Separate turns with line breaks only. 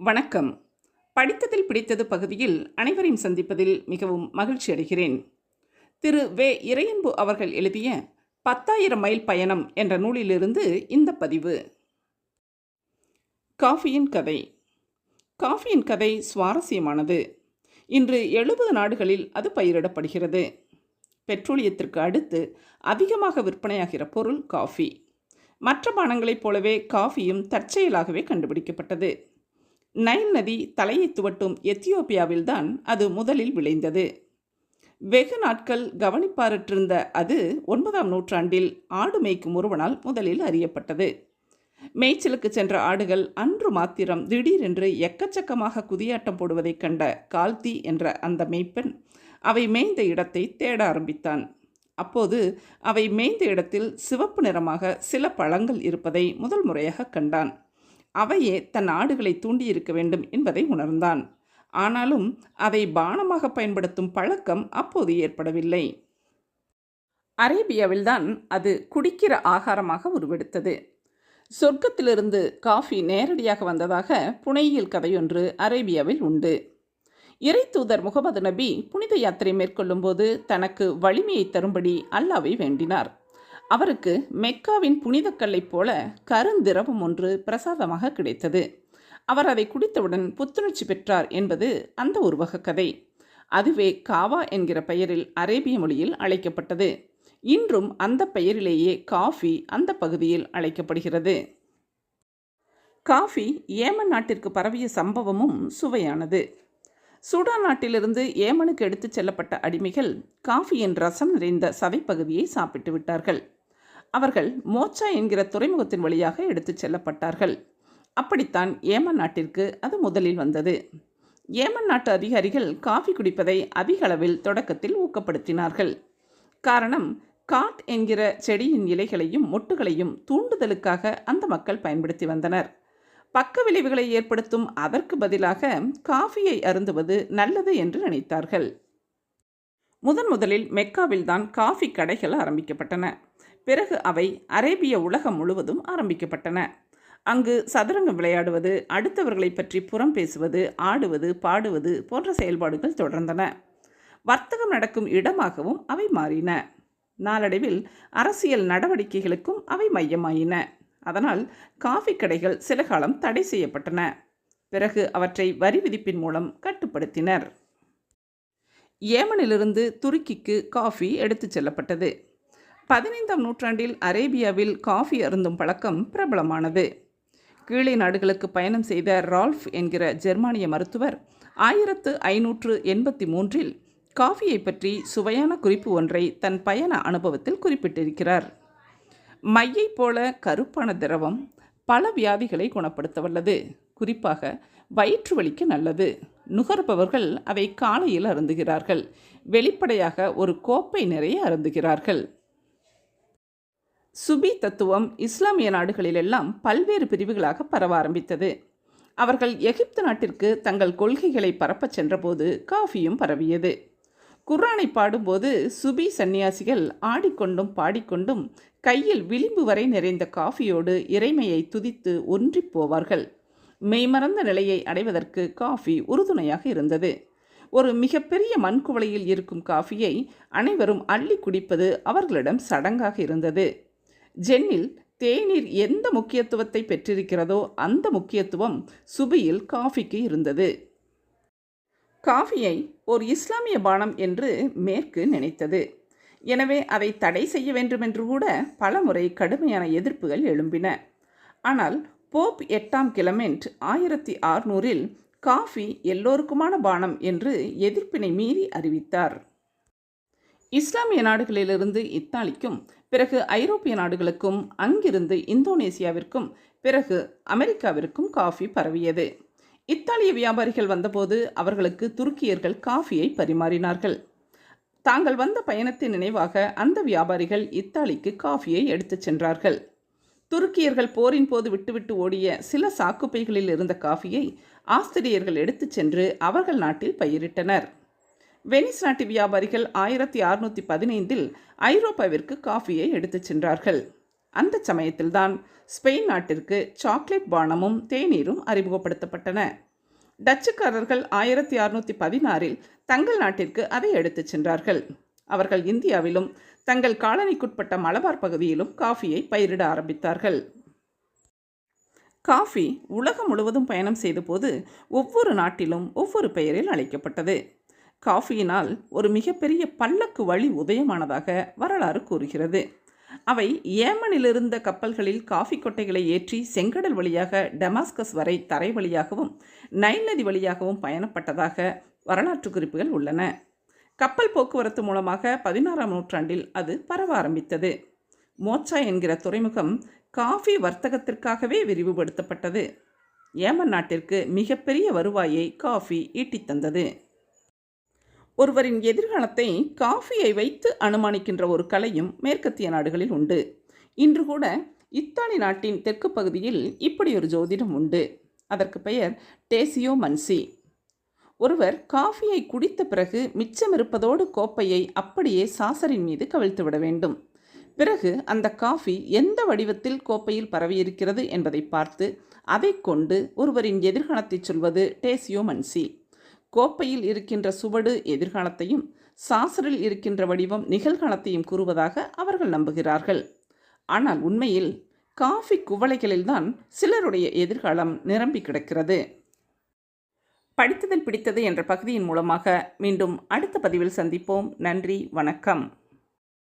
வணக்கம். படித்ததில் பிடித்தது பகுதியில் அனைவரையும் சந்திப்பதில் மிகவும் மகிழ்ச்சி அடைகிறேன். திரு. வே. இறையன்பு அவர்கள் எழுதிய பத்தாயிரம் மைல் பயணம் என்ற நூலிலிருந்து இந்த பதிவு. காஃபியின் கதை. காஃபியின் கதை சுவாரஸ்யமானது. இன்று எழுபது நாடுகளில் அது பயிரிடப்படுகிறது. பெட்ரோலியத்திற்கு அடுத்து அதிகமாக விற்பனையாகிற பொருள் காஃபி. மற்ற பானங்களைப் போலவே காஃபியும் தற்செயலாகவே கண்டுபிடிக்கப்பட்டது. நைல் நதி தலையை துவட்டும் எத்தியோப்பியாவில்தான் அது முதலில் விளைந்தது. வெகு நாட்கள் கவனிப்பாரற்றிருந்த அது ஒன்பதாம் நூற்றாண்டில் ஆடு மேய்க்கும் ஒருவனால் முதலில் அறியப்பட்டது. மேய்ச்சலுக்கு சென்ற ஆடுகள் அன்று மாத்திரம் திடீரென்று எக்கச்சக்கமாக குதியாட்டம் போடுவதைக் கண்ட கால்தி என்ற அந்த மெய்ப்பெண் அவை மேய்ந்த இடத்தை தேட ஆரம்பித்தான். அப்போது அவை மேய்ந்த இடத்தில் சிவப்பு நிறமாக சில பழங்கள் இருப்பதை முதல் முறையாக கண்டான். அவையே தன் ஆடுகளை தூண்டியிருக்க வேண்டும் என்பதை உணர்ந்தான். ஆனாலும் அதை பானமாக பயன்படுத்தும் பழக்கம் அப்போது ஏற்படவில்லை. அரேபியாவில்தான் அது குடிக்கிற ஆகாரமாக உருவெடுத்தது. சொர்க்கத்திலிருந்து காஃபி நேரடியாக வந்ததாக புனையில் கதையொன்று அரேபியாவில் உண்டு. இறை தூதர் முகமது நபி புனித யாத்திரை மேற்கொள்ளும்போது தனக்கு வலிமையை தரும்படி அல்லாவை வேண்டினார். அவருக்கு மெக்காவின் புனிதக்கல்லைப் போல கருந்திரவம் ஒன்று பிரசாதமாக கிடைத்தது. அவர் அதை குடித்தவுடன் புத்துணர்ச்சி பெற்றார் என்பது அந்த உருவக கதை. அதுவே காவா என்கிற பெயரில் அரேபிய மொழியில் அழைக்கப்பட்டது. இன்றும் அந்த பெயரிலேயே காஃபி அந்த பகுதியில் அழைக்கப்படுகிறது. காஃபி ஏமன் நாட்டிற்கு பரவிய சம்பவமும் சுவையானது. சூடான் நாட்டிலிருந்து ஏமனுக்கு எடுத்துச் செல்லப்பட்ட அடிமைகள் காஃபியின் ரசம் நிறைந்த சதைப்பகுதியை சாப்பிட்டு விட்டார்கள். அவர்கள் மோச்சா என்கிற துறைமுகத்தின் வழியாக எடுத்துச் செல்லப்பட்டார்கள். அப்படித்தான் ஏமன் நாட்டிற்கு அது முதலில் வந்தது. ஏமன் நாட்டு அதிகாரிகள் காஃபி குடிப்பதை அதிக அளவில் தொடக்கத்தில் ஊக்கப்படுத்தினார்கள். காரணம் காட் என்கிற செடியின் இலைகளையும் மொட்டுகளையும் தூண்டுதலுக்காக அந்த மக்கள் பயன்படுத்தி வந்தனர். பக்க விளைவுகளை ஏற்படுத்தும் அதற்கு பதிலாக காஃபியை அருந்துவது நல்லது என்று நினைத்தார்கள். முதன் முதலில் மெக்காவில்தான் காஃபி கடைகள் ஆரம்பிக்கப்பட்டன. பிறகு அவை அரேபிய உலகம் முழுவதும் ஆரம்பிக்கப்பட்டன. அங்கு சதுரங்கம் விளையாடுவது அடுத்தவர்களை பற்றி புறம் பேசுவது ஆடுவது பாடுவது போன்ற செயல்பாடுகள் தொடர்ந்தன. வர்த்தகம் நடக்கும் இடமாகவும் அவை மாறின. நாளடைவில் அரசியல் நடவடிக்கைகளுக்கும் அவை மையமாயின. அதனால் காஃபி கடைகள் சில காலம் தடை செய்யப்பட்டன. பிறகு அவற்றை வரி விதிப்பின் மூலம் கட்டுப்படுத்தினர். ஏமனிலிருந்து துருக்கிக்கு காஃபி எடுத்துச் செல்லப்பட்டது. பதினைந்தாம் நூற்றாண்டில் அரேபியாவில் காஃபி அருந்தும் பழக்கம் பிரபலமானது. கீழே நாடுகளுக்கு பயணம் செய்த ரால்ஃப் என்கிற ஜெர்மானிய மருத்துவர் ஆயிரத்து ஐநூற்று எண்பத்தி மூன்றில் காஃபியை பற்றி சுவையான குறிப்பு ஒன்றை தன் பயண அனுபவத்தில் குறிப்பிட்டிருக்கிறார். மையைப் போல கருப்பான திரவம் பல வியாதிகளை குணப்படுத்த வல்லது குறிப்பாக வயிற்று வலிக்கு நல்லது. நுகர்பவர்கள் அதை காலையில் அருந்துகிறார்கள். வெளிப்படையாக ஒரு கோப்பை நிறைய அருந்துகிறார்கள். சுபி தத்துவம் இஸ்லாமிய நாடுகளிலெல்லாம் பல்வேறு பிரிவுகளாக பரவ ஆரம்பித்தது. அவர்கள் எகிப்து நாட்டிற்கு தங்கள் கொள்கைகளை பரப்பச் சென்றபோது காஃபியும் பரவியது. குர்ஆனை பாடும்போது சுபி சந்நியாசிகள் ஆடிக்கொண்டும் பாடிக்கொண்டும் கையில் விளிம்பு வரை நிறைந்த காஃபியோடு இறைமையை துதித்து ஒன்றிப் போவார்கள். மெய்மறந்த நிலையை அடைவதற்கு காஃபி உறுதுணையாக இருந்தது. ஒரு மிகப்பெரிய மண்குவளையில் இருக்கும் காஃபியை அனைவரும் அள்ளி குடிப்பது அவர்களிடம் சடங்காக இருந்தது. ஜென்னில் தேநீர் எந்த முக்கியத்துவத்தை பெற்றிருக்கிறதோ அந்த முக்கியத்துவம் சுபியில் காஃபிக்கு இருந்தது. காஃபியை ஒரு இஸ்லாமிய பானம் என்று மேற்கு நினைத்தது. எனவே அதை தடை செய்ய வேண்டுமென்று கூட பல முறை கடுமையான எதிர்ப்புகள் எழும்பின. ஆனால் போப் எட்டாம் கிளமெண்ட் ஆயிரத்தி ஆறுநூறில் காஃபி எல்லோருக்குமான பானம் என்று எதிர்ப்பினை மீறி அறிவித்தார். இஸ்லாமிய நாடுகளிலிருந்து இத்தாலிக்கும் பிறகு ஐரோப்பிய நாடுகளுக்கும் அங்கிருந்து இந்தோனேசியாவிற்கும் பிறகு அமெரிக்காவிற்கும் காஃபி பரவியது. இத்தாலிய வியாபாரிகள் வந்தபோது அவர்களுக்கு துருக்கியர்கள் காஃபியை பரிமாறினார்கள். தாங்கள் வந்த பயணத்தின் நினைவாக அந்த வியாபாரிகள் இத்தாலிக்கு காஃபியை எடுத்துச் சென்றார்கள். துருக்கியர்கள் போரின் போது விட்டுவிட்டு ஓடிய சில சாக்குப்பைகளில் இருந்த காஃபியை ஆஸ்திரியர்கள் எடுத்துச் சென்று அவர்கள் நாட்டில் பயிரிட்டனர். வெனிஸ் நாட்டு வியாபாரிகள் ஆயிரத்தி அறுநூற்றி பதினைந்தில் ஐரோப்பாவிற்கு காஃபியை எடுத்துச் சென்றார்கள். அந்த சமயத்தில்தான் ஸ்பெயின் நாட்டிற்கு சாக்லேட் பானமும் தேநீரும் அறிமுகப்படுத்தப்பட்டன. டச்சுக்காரர்கள் ஆயிரத்தி அறுநூற்றி பதினாறில் தங்கள் நாட்டிற்கு அதை எடுத்துச் சென்றார்கள். அவர்கள் இந்தியாவிலும் தங்கள் காலனிக்குட்பட்ட மலபார் பகுதியிலும் காஃபியை பயிரிட ஆரம்பித்தார்கள். காஃபி உலகம் முழுவதும் பயணம் செய்தபோது ஒவ்வொரு நாட்டிலும் ஒவ்வொரு பெயரில் அழைக்கப்பட்டது. காஃபியினால் ஒரு மிகப்பெரிய பல்லக்கு வழி உதயமானதாக வரலாறு கூறுகிறது. அவை ஏமனிலிருந்த கப்பல்களில் காஃபி கொட்டைகளை ஏற்றி செங்கடல் வழியாக டெமாஸ்கஸ் வரை தரை வழியாகவும் நைல் நதி வழியாகவும் பயணப்பட்டதாக வரலாற்று குறிப்புகள் உள்ளன. கப்பல் போக்குவரத்து மூலமாக பதினாறாம் நூற்றாண்டில் அது பரவ ஆரம்பித்தது. மோச்சா என்கிற துறைமுகம் காஃபி வர்த்தகத்திற்காகவே விரிவுபடுத்தப்பட்டது. ஏமன் நாட்டிற்கு மிகப்பெரிய வருவாயை காஃபி ஈட்டித்தந்தது ஒருவரின் எதிர்காலத்தை காஃபியை வைத்து அனுமானிக்கின்ற ஒரு கலையும் மேற்கத்திய நாடுகளில் உண்டு. இன்று கூட இத்தாலி நாட்டின் தெற்கு பகுதியில் இப்படி ஒரு ஜோதிடம் உண்டு. அதற்கு பெயர் டேசியோ மன்சி. ஒருவர் காஃபியை குடித்த பிறகு மிச்சம் இருப்பதோடு கோப்பையை அப்படியே சாசரின் மீது கவிழ்த்து விட வேண்டும். பிறகு அந்த காஃபி எந்த வடிவத்தில் கோப்பையில் பரவியிருக்கிறது என்பதை பார்த்து அதை கொண்டு ஒருவரின் எதிர்காலத்தை சொல்வது டேசியோ மன்சி. கோப்பையில் இருக்கின்ற சுவடு எதிர்காலத்தையும் சாசரில் இருக்கின்ற வடிவம் நிகழ்காலத்தையும் கூறுவதாக அவர்கள் நம்புகிறார்கள். ஆனால் உண்மையில் காஃபி குவளைகளில்தான் சிலருடைய எதிர்காலம் நிரம்பி கிடக்கிறது. படித்ததில் பிடித்தது என்ற பகுதியின் மூலமாக மீண்டும் அடுத்த பதிவில் சந்திப்போம். நன்றி வணக்கம்.